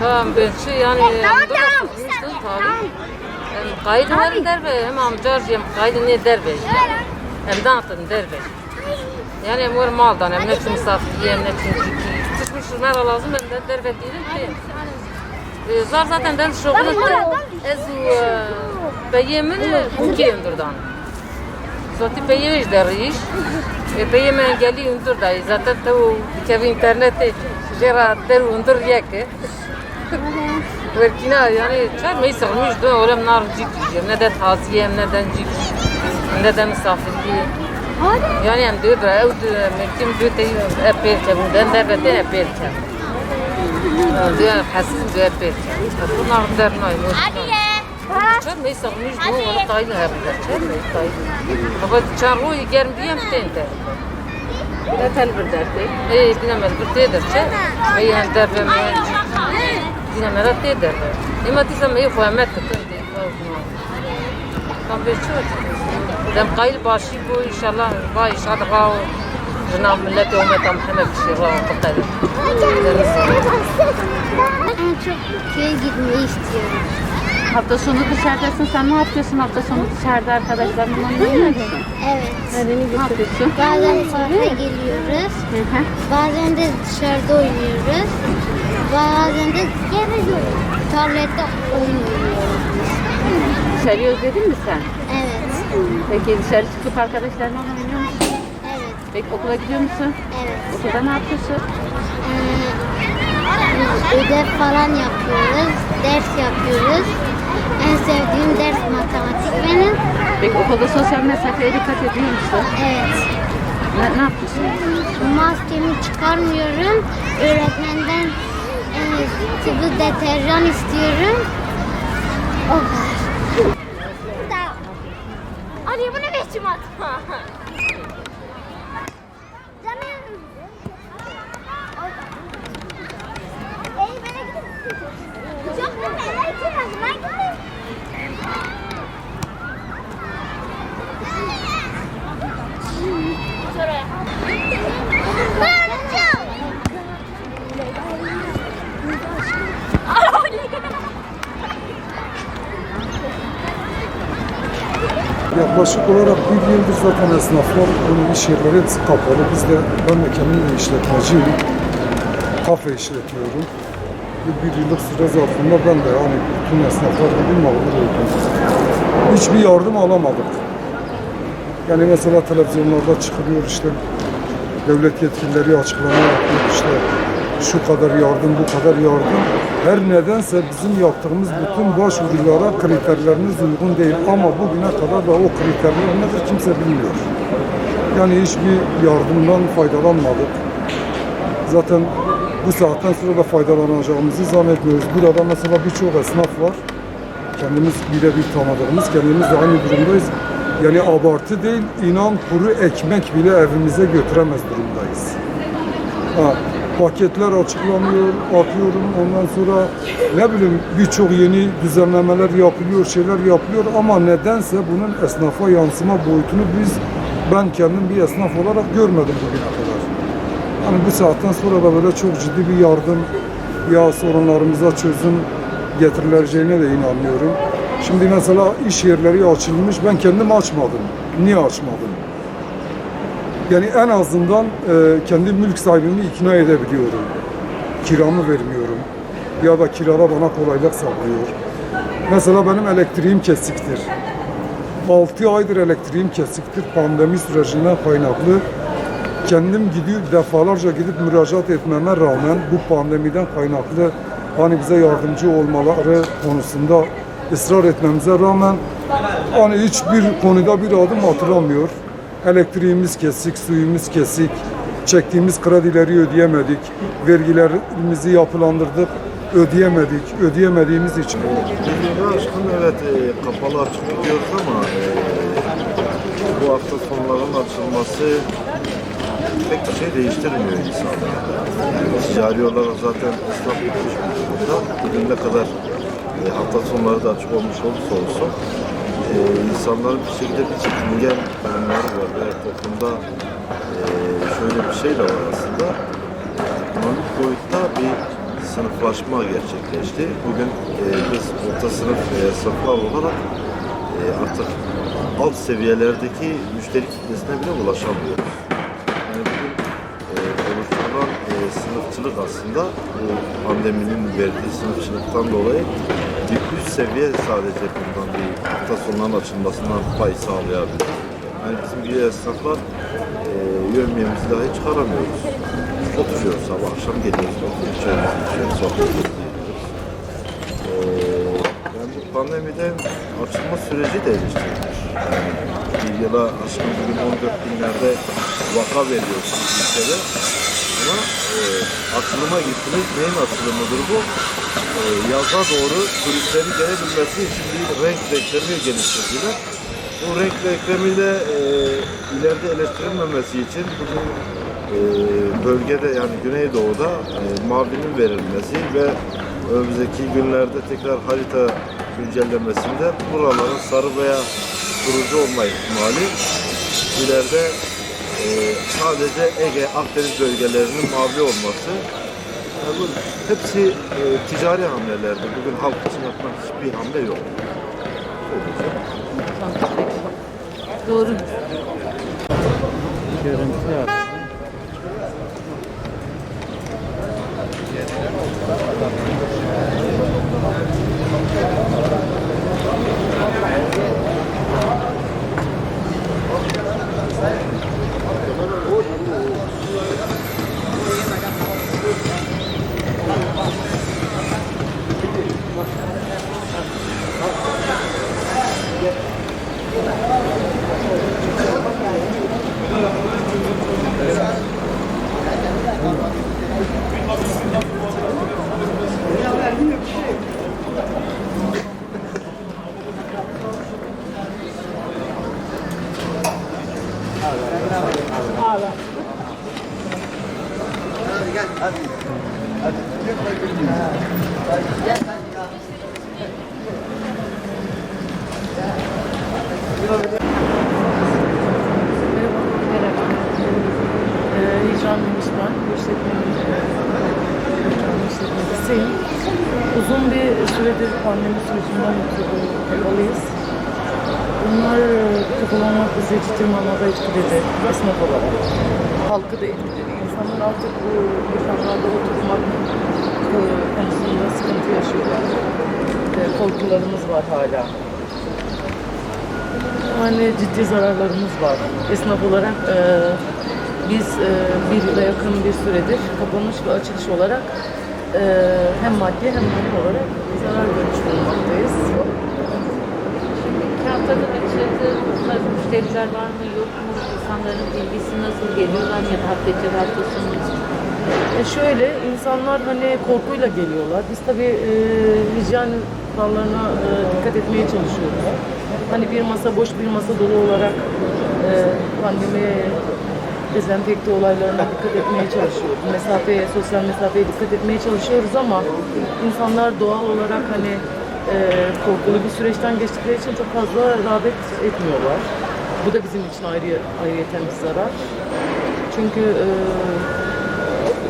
Tamam ben şey yani bu da sıkmıştı tabii. Hem derbe hem amcar hem kaydın ne derbe. Hem de anlatın derbe. Yani hem var maldan hem hepsi misafir hem hepsi ciddi. Çıkmışız mera lazım ben de derbe değilim ki. Ee, Zar zaten den şoğlu ez beyemin buki öndürdan. Zaten beyemiş deriş. E beyemen geli undur da zaten tu kev internete jera der undur yeke. Verkina yani çar mey sığmış dön olam nar cik ne de taziyem ne de cik ne de misafirliği. Yani hem diyor da ev de diyor da epey kevinden de bete epey kev. Diyor hassiz diyor epey kev. Bunlar der nay Çar mey sığmış dön olam taylı hep der. Çar mey taylı. Baba çar o yerim diyem tente. Ne tel bir derdi. Ey dinamel bir tedir çe. Meyen der ve meyen cik. Dinamel tedir. Ima tisam ey kıyamet tıkın diye. Tam bir çöz. Dem qayl başı bu inşallah va inşallah va Cenab-ı Millet ve Ümmet Muhammed kişi va qataydı. En çok köye gitmeyi istiyorum. Hafta sonu dışarıdasın. Sen ne yapıyorsun hafta sonu dışarıda arkadaşlarınla oynuyor musun? Evet. Ne yapıyorsun? Bazen parka geliyoruz. Hı hı. Bazen de dışarıda oynuyoruz. Bazen de tablette oyun oynuyoruz. Dışarıyı özledin mi sen? Evet. Peki dışarı çıkıp arkadaşlarınla oynuyor musun? Evet. Peki okula gidiyor musun? Evet. Okulda ne yapıyorsun? Ee, ödev falan yapıyoruz. Ders yapıyoruz. En sevdiğim ders matematik benim. Peki okulda sosyal mesafeye dikkat ediyor musun? Evet. Ne, ne yapıyorsun? Maskemi çıkarmıyorum. Öğretmenden e, sıvı deterjan istiyorum. O kadar. Ali bu ne biçim atma? Yaklaşık olarak bir yıldır zaten esnaflar, onun iş yerleri kapalı. Biz de, ben de kendim işletmeciyim. Kafe işletiyorum. Bir, bir yıllık süre zarfında ben de hani bütün esnaflar gibi mağdur oldum. Hiçbir yardım alamadık. Yani mesela televizyonlarda çıkılıyor işte devlet yetkilileri açıklama yapıyor işte şu kadar yardım, bu kadar yardım. Her nedense bizim yaptığımız bütün başvurulara kriterlerimiz uygun değil. Ama bugüne kadar da o kriterler nedir kimse bilmiyor. Yani hiçbir yardımdan faydalanmadık. Zaten bu saatten sonra da faydalanacağımızı zannetmiyoruz. Burada mesela birçok esnaf var. Kendimiz birebir tanıdığımız, kendimiz de aynı durumdayız. Yani abartı değil, inan kuru ekmek bile evimize götüremez durumdayız. Ha, paketler açıklanıyor, atıyorum ondan sonra ne bileyim birçok yeni düzenlemeler yapılıyor, şeyler yapılıyor ama nedense bunun esnafa yansıma boyutunu biz, ben kendim bir esnaf olarak görmedim bugüne kadar. Hani bu saatten sonra da böyle çok ciddi bir yardım ya sorunlarımıza çözüm getirileceğine de inanıyorum. Şimdi mesela iş yerleri açılmış, ben kendim açmadım. Niye açmadım? Yani en azından e, kendi mülk sahibimi ikna edebiliyorum. Kiramı vermiyorum. Ya da kirada bana kolaylık sağlıyor. Mesela benim elektriğim kesiktir. 6 aydır elektriğim kesiktir. Pandemi sürecinden kaynaklı. Kendim gidiyor defalarca gidip müracaat etmeme rağmen bu pandemiden kaynaklı hani bize yardımcı olmaları konusunda ısrar etmemize rağmen hani hiçbir konuda bir adım atılamıyor. Elektriğimiz kesik, suyumuz kesik, çektiğimiz kredileri ödeyemedik, vergilerimizi yapılandırdık, ödeyemedik, ödeyemediğimiz için. Dünya aşkın evet e, kapalı açık gidiyoruz ama e, bu hafta sonların açılması pek bir şey değiştirmiyor insanlara. Yani ticari olarak zaten durumda. Bugün ne kadar e, hafta sonları da açık olmuş olursa olsun e, insanların bir şekilde bir çekingen durumları var ve toplumda e, şöyle bir şey de var aslında ekonomik boyutta bir sınıflaşma gerçekleşti. Bugün e, biz orta sınıf e, sınıflar olarak e, artık alt seviyelerdeki müşteri kitlesine bile ulaşamıyoruz. Yani bugün e, oluşturulan e, sınıfçılık aslında bu pandeminin verdiği sınıfçılıktan dolayı bir üst seviye sadece bundan bir hafta sonların açılmasından pay sağlayabilir. Yani bizim gibi esnaflar e, yövmiyemizi dahi çıkaramıyoruz. Oturuyoruz sabah akşam geliyoruz, oturuyoruz, çayımızı içiyoruz, sohbet ediyoruz. E, yani bu pandemiden açılma süreci de eleştirilir. Yani bir yıla aşkın bugün 14 binlerde vaka veriyorsunuz ülkede. Ama e, açılıma gittiniz. Neyin açılımıdır bu? E, yaza doğru turistlerin gelebilmesi için bir renk reklami geliştirdiler. Bu renk reklamiyle e, ileride eleştirilmemesi için bugün e, bölgede yani Güneydoğu'da e, mavinin verilmesi ve önümüzdeki günlerde tekrar harita güncellemesinde buraların sarı veya turuncu olma ihtimali ileride e, sadece Ege, Akdeniz bölgelerinin mavi olması yani hepsi e, ticari hamlelerdi. Bugün halk için yapmak hiçbir hamle yok. Doğru. Görüntü yok. Merhaba. Ee, Hicran Demiş ben. Bu işletmenin e, işletmecisiyim. Uzun bir süredir pandemi sürecinden ötürü kapalıyız. Bunlar e, kapalamak bizi ciddi manada etkiledi esnaf olarak. Halkı da etkiledi. İnsanlar artık bu mekanlarda oturmak e, konusunda sıkıntı yaşıyorlar. E, korkularımız var hala. Yani ciddi zararlarımız var. Esnaf olarak e, biz e, bir yıla yakın bir süredir kapanış ve açılış olarak e, hem maddi hem manevi olarak zarar görmüş bulunmaktayız. Haftada bir içeride müşteriler var mı yok mu? İnsanların ilgisi nasıl geliyorlar ya da hafta içi? E şöyle insanlar hani korkuyla geliyorlar. Biz tabii e, hijyen kurallarına e, dikkat etmeye çalışıyoruz. Hani bir masa boş bir masa dolu olarak e, pandemi dezenfekte olaylarına dikkat etmeye çalışıyoruz. Mesafeye, sosyal mesafeye dikkat etmeye çalışıyoruz ama insanlar doğal olarak hani e, korkulu bir süreçten geçtikleri için çok fazla rağbet etmiyorlar. Bu da bizim için ayrı ayrıyeten bir zarar. Çünkü e,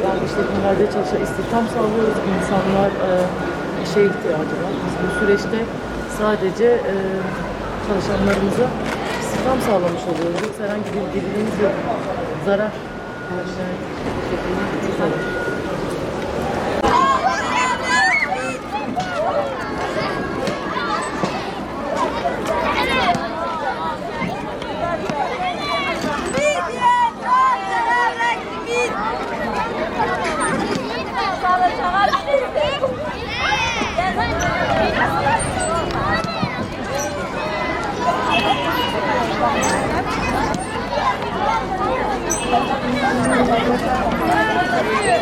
yani işletmelerde çalışan istihdam sağlıyoruz. İnsanlar e, işe ihtiyacı var. Biz bu süreçte sadece e, çalışanlarımıza istihdam sağlamış oluyoruz. Yoksa herhangi bir gelirimiz yok. Zarar. Yani, ¡Vamos! ¡Vamos!